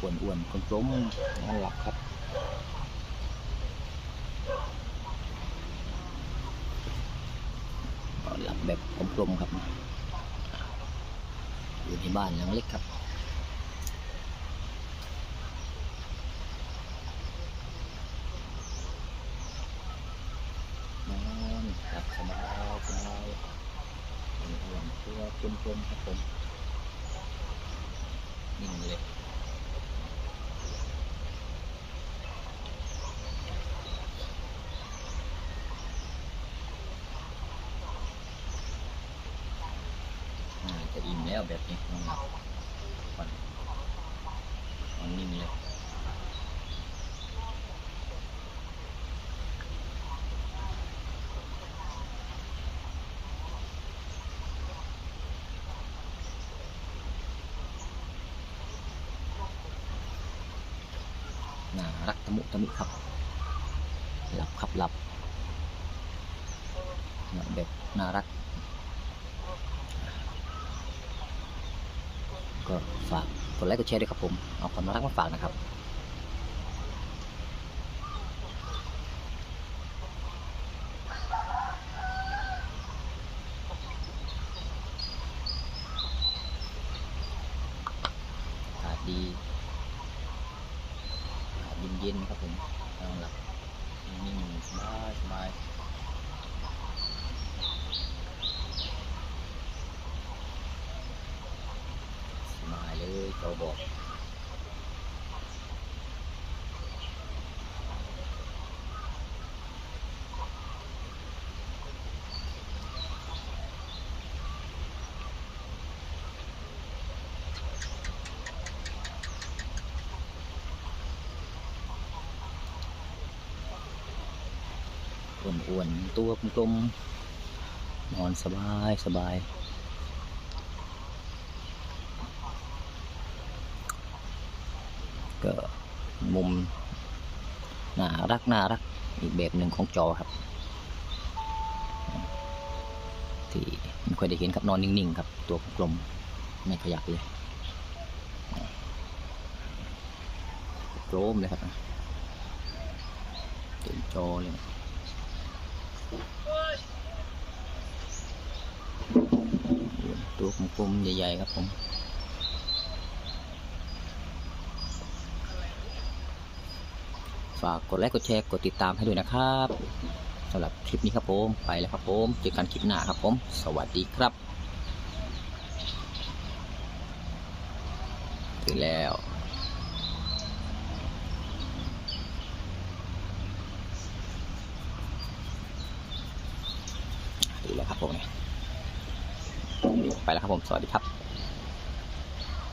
อ้วนกลมๆนั่นหลับครับหลับแบบกลมๆครับ อยู่ในบ้านหลังเล็กครับนอนหลับสบายสบายเป็นตัวกลมๆครับผมนิ่งเลย น่าจะอิ่ม แล้วแบบนี้นอนหลัก่อนนอนนิ่งเลยน่ารักตะมุตะมิครับ หลับครับหลับแบบน่ารัก ก็ฝากกดไลค์กดแชร์ด้วยครับผมเอาความน่ารักมาฝากนะครับอากาศดีอากาศเย็นๆครับผมนอนหลับนิ่งๆสบายสบายสบาย เลยเขาบอกอ้วนๆตัวกลมๆนอนสบายสบาย ก็มุมน่ารักน่ารักอีกแบบหนึ่งของจอครับ ที่ไม่ค่อยได้เห็นครับนอนนิ่งๆครับ ตัวกลมไม่ขยับเลยโกลมเลยครับเต็มจอเลยตัวกลมๆใหญ่ๆครับผม ฝากกดไลค์กดแชร์กดติดตามให้ด้วยนะครับสำหรับคลิปนี้ครับผมไปแล้วครับผมเจอกันคลิปหน้าครับผม สวัสดีครับถึงแล้วถึงแล้วครับผมไปแล้วครับผม สวัสดีครับ